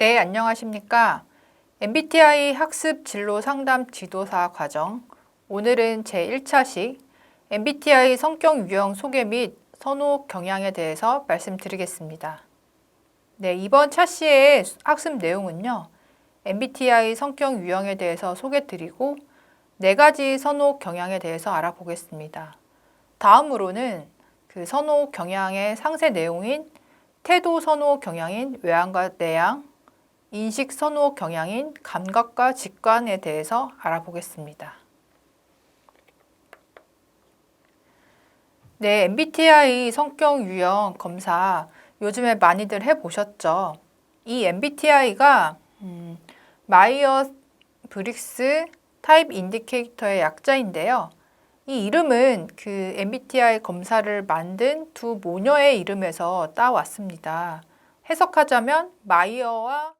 네, 안녕하십니까. MBTI 학습 진로 상담 지도사 과정. 오늘은 제1차식 MBTI 성격 유형 소개 및 선호 경향에 대해서 말씀드리겠습니다. 네, 이번 차시의 학습 내용은요. MBTI 성격 유형에 대해서 소개 드리고 네 가지 선호 경향에 대해서 알아보겠습니다. 다음으로는 그 선호 경향의 상세 내용인 태도 선호 경향인 외향과 내향, 인식 선호 경향인 감각과 직관에 대해서 알아보겠습니다. 네, MBTI 성격 유형 검사 요즘에 많이들 해보셨죠? 이 MBTI가 음, 마이어 브릭스 타입 인디케이터의 약자인데요. 이 이름은 그 MBTI 검사를 만든 두 모녀의 이름에서 따왔습니다. 해석하자면 마이어와